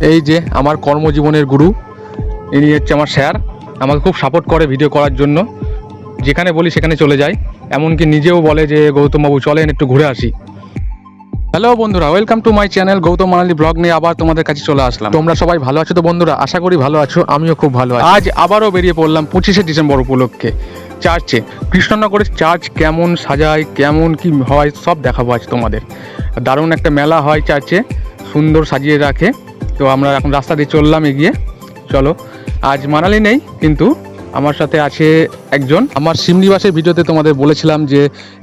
এই যে আমার কর্মজীবনের গুরু, ইনি হচ্ছে আমার স্যার। আমাকে খুব সাপোর্ট করে ভিডিও করার জন্য। যেখানে বলি সেখানে চলে যায় এমনকি নিজেও বলে যে, গৌতমবাবু, চলেন, একটু ঘুরে আসি। হ্যালো বন্ধুরা welcome to my channel Gautam Manali blog নিয়ে আবার তোমাদের কাছে চলে আসলাম। তোমরা সবাই ভালো আছো তো বন্ধুরা? আশা করি ভালো আছো, আমিও খুব ভালো আছি। আজ আবারও বেরিয়ে পড়লাম পঁচিশে ডিসেম্বর উপলক্ষে। চার্চে কৃষ্ণনগরের চার্চ কেমন সাজায়, কেমন কি হয়, সব দেখাবো আজ তোমাদের। দারুণ একটা মেলা হয় চার্চে সুন্দর সাজিয়ে রাখে। তো আমরা এখন রাস্তা দিয়ে চললাম এগিয়ে। চলো, আজ মানালি নেই, কিন্তু আমার সাথে আছে একজন। আমার সিমনিবাসের ভিডিওতে তোমাদের বলেছিলাম যে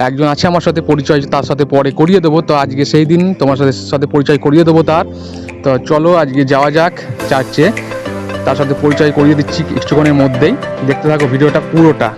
একজন আছে আমার সাথে, পরিচয় তার সাথে পরে করিয়ে দেবো। তো আজকে সেই দিন তোমার সাথে সাথে পরিচয় করিয়ে দেবো তার। তো চলো, আজকে যাওয়া যাক চার্চে। তার সাথে পরিচয় করিয়ে দিচ্ছি কিছুক্ষণের মধ্যেই। দেখতে থাকো ভিডিওটা পুরোটা।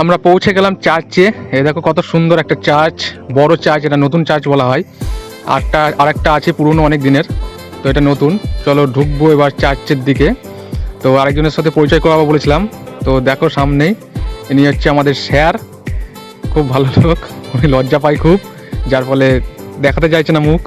আমরা পৌঁছে গেলাম চার্চে। এ দেখো কত সুন্দর একটা চার্চ, বড় চার্চ, এটা নতুন চার্চ বলা হয়। আরটা আরেকটা আছে পুরনো অনেক দিনের, তো এটা নতুন। চলো ঢুকবো এবার চার্চের দিকে। তো আরেকজনের সাথে পরিচয় করাবো বলেছিলাম। তো দেখো সামনেই, ইনি হচ্ছে আমাদের স্যার। খুব ভালো লোক, উনি লজ্জা পায় খুব, যার ফলে দেখাতে চাইছে না মুখ।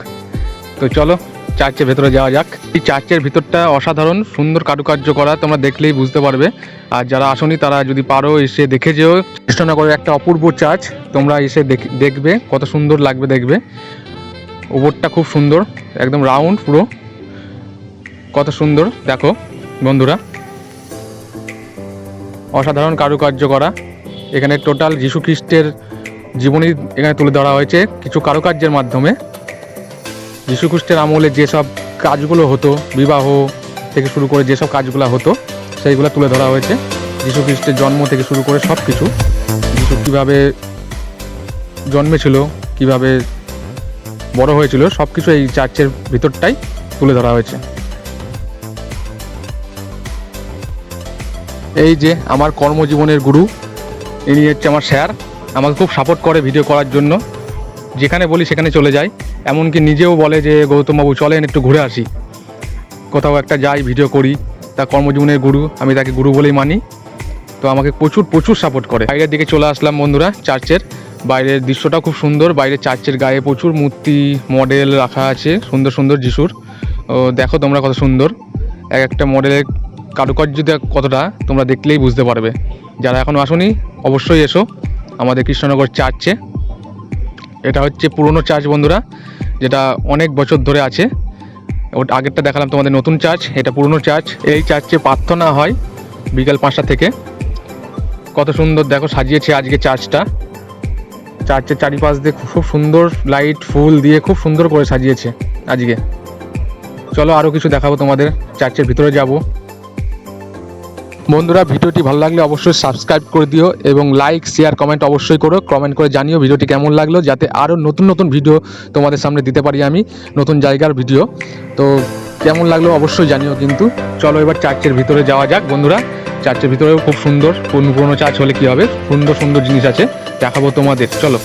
তো চলো চার্চের ভেতরে যাওয়া যাক। এই চার্চের ভিতরটা অসাধারণ, সুন্দর কারুকার্য করা, তোমরা দেখলেই বুঝতে পারবে। আর যারা আসনি, তারা যদি পারো, এসে দেখে যেও। কৃষ্ণনগরের একটা অপূর্ব চার্চ, তোমরা এসে দেখ- দেখবে, কত সুন্দর লাগবে দেখবে। ওপরটা খুব সুন্দর, একদম রাউন্ড পুরো। কত সুন্দর, দেখো, বন্ধুরা। অসাধারণ কারুকার্য করা। এখানে টোটাল যীশু খ্রিস্টের জীবনী এখানে তুলে ধরা হয়েছে। কিছু কারুকার্যের মাধ্যমে। যীশু খ্রিস্টের আমলে যেসব কাজগুলো হতো, বিবাহ থেকে শুরু করে যেসব কাজগুলো হতো, সেইগুলো তুলে ধরা হয়েছে। যীশু খ্রিস্টের জন্ম থেকে শুরু করে সব কিছু যীশু কীভাবে জন্মেছিল, কীভাবে বড় হয়েছিল সব কিছু এই চার্চের ভিতরটাই তুলে ধরা হয়েছে। এই যে আমার কর্মজীবনের গুরু, ইনি হচ্ছে আমার স্যার। আমাকে খুব সাপোর্ট করে ভিডিও করার জন্য। যেখানে বলি সেখানে চলে যায় এমনকি নিজেও বলে যে, গৌতমবাবু, চলেন একটু ঘুরে আসি। কোথাও একটা যাই, ভিডিও করি। তার কর্মজীবনের গুরু, আমি তাকে গুরু বলেই মানি। তো আমাকে প্রচুর প্রচুর সাপোর্ট করে। বাইরের দিকে চলে আসলাম বন্ধুরা চার্চের বাইরের দৃশ্যটাও খুব সুন্দর। বাইরে চার্চের গায়ে প্রচুর মূর্তি মডেল রাখা আছে। সুন্দর সুন্দর যিশুর। ও, দেখো তোমরা কত সুন্দর। এক একটা মডেলের কারুকার্যটা কতটা, তোমরা দেখলেই বুঝতে পারবে। যারা এখনও আসনি, অবশ্যই এসো। আমাদের কৃষ্ণনগর চার্চে এটা হচ্ছে পুরনো চার্চ বন্ধুরা, যেটা অনেক বছর ধরে আছে। ওটা আগেরটা দেখালাম তোমাদের নতুন চার্চ, এটা পুরনো চার্চ। এই চার্চে প্রার্থনা হয় বিকাল পাঁচটা থেকে। কত সুন্দর, দেখো সাজিয়েছে আজকে চার্চটা। চার্চের চারিপাশ দিয়ে খুব সুন্দর লাইট, ফুল দিয়ে খুব সুন্দর করে সাজিয়েছে আজকে। চলো আরও কিছু দেখাবো তোমাদের, চার্চের ভিতরে যাব। বন্ধুরা, ভিডিওটি ভালো লাগলে অবশ্যই সাবস্ক্রাইব করে দিও এবং লাইক শেয়ার কমেন্ট অবশ্যই করো। কমেন্ট করে জানিও ভিডিওটি কেমন লাগল যাতে আরও নতুন নতুন ভিডিও তোমাদের সামনে দিতে পারি আমি নতুন জায়গার ভিডিও তো কেমন লাগল অবশ্যই জানিও কিন্তু। চলো এবার চার্চের ভিতরে যাওয়া যাক বন্ধুরা। চার্চের ভিতরেও খুব সুন্দর, পুরনো পুরনো চার্চ হলে কী হবে? সুন্দর সুন্দর জিনিস আছে, দেখাবো তোমাদের। চলো।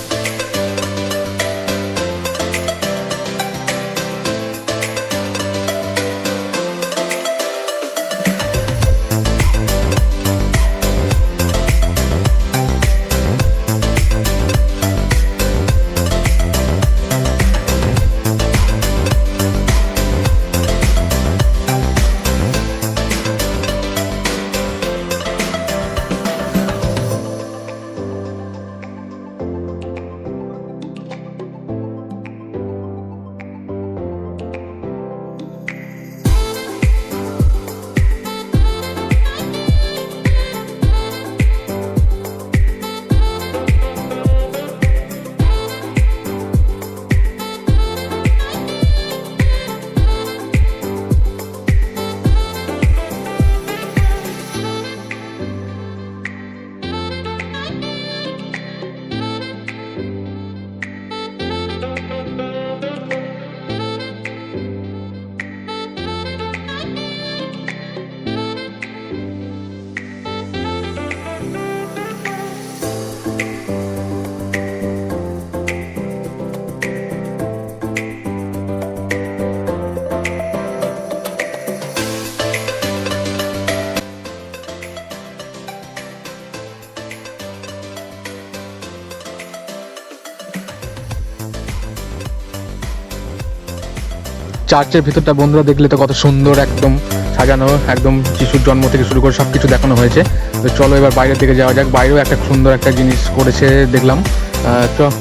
চার্চের ভিতরটা বন্ধুরা দেখলে তো কত সুন্দর একদম সাজানো, একদম শিশুর জন্ম থেকে শুরু করে সব কিছু দেখানো হয়েছে। তো চলো এবার বাইরের দিকে যাওয়া যাক। বাইরেও একটা সুন্দর একটা জিনিস করেছে, দেখলাম।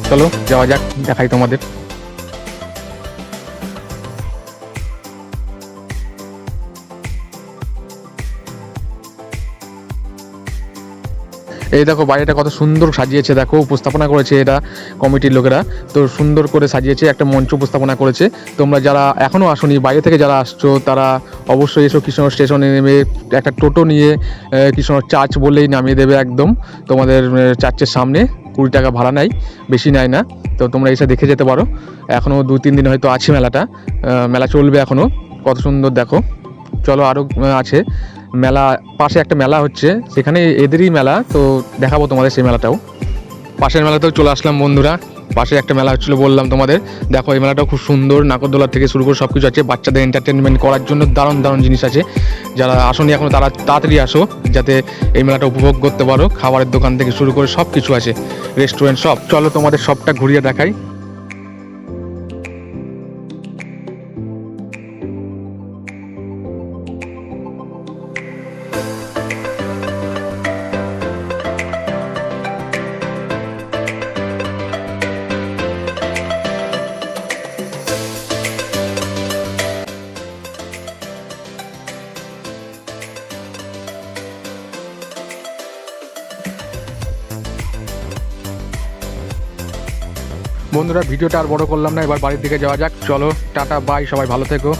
চলো যাওয়া যাক, দেখাই তোমাদের। এই দেখো বাড়িটা কত সুন্দর সাজিয়েছে, দেখো উপস্থাপনা করেছে এটা কমিটির লোকেরা। তো সুন্দর করে সাজিয়েছে, একটা মঞ্চ উপস্থাপনা করেছে। তোমরা যারা এখনও আসনি, বাইরে থেকে যারা আসছো, তারা অবশ্যই এসো কৃষ্ণ স্টেশনে নেমে, একটা টোটো নিয়ে কৃষ্ণ চার্চ বলেই নামিয়ে দেবে একদম। তোমাদের চার্চের সামনে, কুড়ি টাকা ভাড়া নেয় বেশি নেয় না। তো তোমরা এসে দেখে যেতে পারো। এখনও দু, তিন দিন হয়তো আছে মেলাটা। মেলা চলবে এখনও কত সুন্দর দেখো। চলো আরও আছে। মেলা, পাশে একটা মেলা হচ্ছে, সেখানে এদেরই মেলা, তো দেখাবো তোমাদের সেই মেলাটাও। পাশের মেলাতেও চলে আসলাম বন্ধুরা, পাশে একটা মেলা হচ্ছিল বললাম তোমাদের, দেখো এই মেলাটাও খুব সুন্দর, নাগরদোলা থেকে শুরু করে সব কিছু আছে, বাচ্চাদের এন্টারটেনমেন্ট করার জন্য দারুণ দারুণ জিনিস আছে। যারা আসনি এখন, তারা তাড়াতাড়ি আসো, যাতে এই মেলাটা উপভোগ করতে পারো, খাবারের দোকান থেকে শুরু করে সব কিছু আছে রেস্টুরেন্ট সব। চলো তোমাদের সবটা ঘুরিয়ে দেখাই। বন্ধুরা, ভিডিওটা আর বড় করলাম না, এবার বাড়ির দিকে যাওয়া যাক। চলো, টাটা বাই সবাই ভালো থেকো।